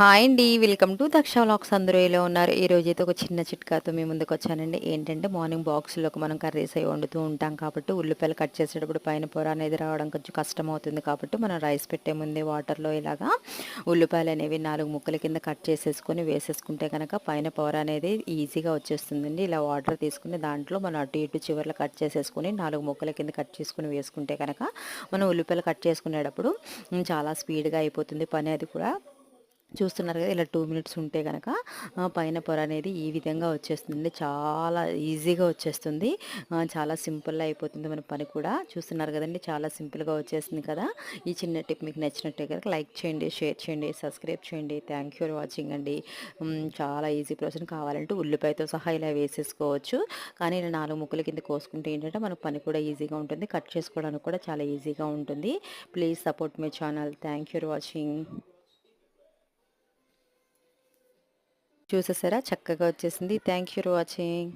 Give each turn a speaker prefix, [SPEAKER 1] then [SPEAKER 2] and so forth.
[SPEAKER 1] Hi అండి. Welcome to Daksha vlogs. అందరూ ఎలా ఉన్నారు? ఈ రోజు అయితే ఒక చిన్న చిట్కాతో మీ ముందుకు వచ్చానండి. ఏంటంటే మార్నింగ్ బాక్స్లోకి మనం కర్రీస్ అవి వండుతూ ఉంటాం కాబట్టి ఉల్లిపాయలు కట్ చేసేటప్పుడు పైన పొర అనేది రావడం కొంచెం కష్టం అవుతుంది కాబట్టి మనం రైస్ పెట్టే ముందే వాటర్లో ఇలాగా ఉల్లిపాయలు అనేవి నాలుగు ముక్కల కింద కట్ చేసేసుకొని వేసేసుకుంటే కనుక పైన పొర అనేది ఈజీగా వచ్చేస్తుందండి. ఇలా వాటర్ తీసుకుని దాంట్లో మనం అటు ఇటు చివర్లో కట్ చేసేసుకొని నాలుగు ముక్కల కింద కట్ చేసుకుని వేసుకుంటే కనుక మనం ఉల్లిపాయలు కట్ చేసుకునేటప్పుడు చాలా స్పీడ్గా అయిపోతుంది పని అది కూడా. చూస్తున్నారు కదా ఇలా టూ మినిట్స్ ఉంటే కనుక పైన పొర అనేది ఈ విధంగా వచ్చేస్తుంది చాలా ఈజీగా వచ్చేస్తుంది. చాలా సింపుల్గా అయిపోతుంది మన పని కూడా. చూస్తున్నారు కదండి చాలా సింపుల్గా వచ్చేస్తుంది కదా. ఈ చిన్న టిప్ మీకు నచ్చినట్టే కనుక లైక్ చేయండి షేర్ చేయండి సబ్స్క్రైబ్ చేయండి. థ్యాంక్ యూ ఫర్ వాచింగ్ అండి. చాలా ఈజీ ప్రాసెస్. కావాలంటే ఉల్లిపాయతో సహా ఇలా వేసేసుకోవచ్చు. కానీ ఇలా నాలుగు ముక్కల కింద కోసుకుంటే ఏంటంటే మన పని కూడా ఈజీగా ఉంటుంది. కట్ చేసుకోవడానికి కూడా చాలా ఈజీగా ఉంటుంది. Please support my channel thank you for watching చూసేసారా? చక్కగా వచ్చేసింది. Thank you for watching